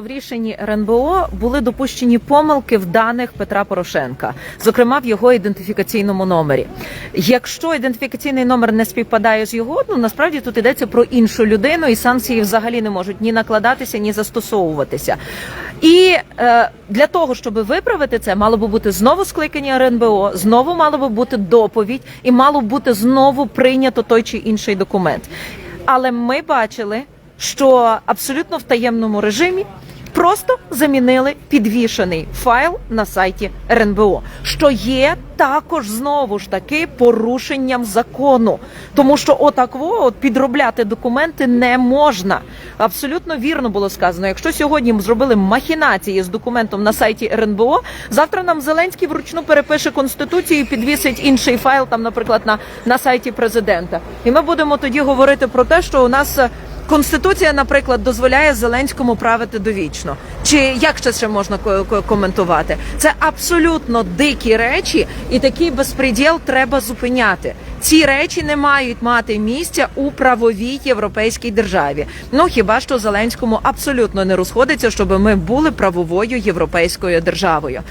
В рішенні РНБО були допущені помилки в даних Петра Порошенка, зокрема в його ідентифікаційному номері. Якщо ідентифікаційний номер не співпадає з його, ну насправді тут йдеться про іншу людину, і санкції взагалі не можуть ні накладатися, ні застосовуватися. І е, для того, щоб виправити це, мало би бути знову скликання РНБО, знову мало би бути доповідь, і мало б бути знову прийнято той чи інший документ. Але ми бачили, що абсолютно в таємному режимі просто замінили підвішений файл на сайті РНБО, що є також знову ж таки порушенням закону, тому що отакво от підробляти документи не можна. Абсолютно вірно було сказано. Якщо сьогодні зробили махінації з документом на сайті РНБО, завтра нам Зеленський вручну перепише конституцію і підвісить інший файл, там, наприклад, на, на сайті президента. І ми будемо тоді говорити про те, що у нас. Конституція, наприклад, дозволяє Зеленському правити довічно. Чи як ще ще можна ко- ко- коментувати? Це абсолютно дикі речі, і такий безпреділ треба зупиняти. Ці речі не мають мати місця у правовій європейській державі. Ну хіба що Зеленському абсолютно не розходиться, щоб ми були правовою європейською державою.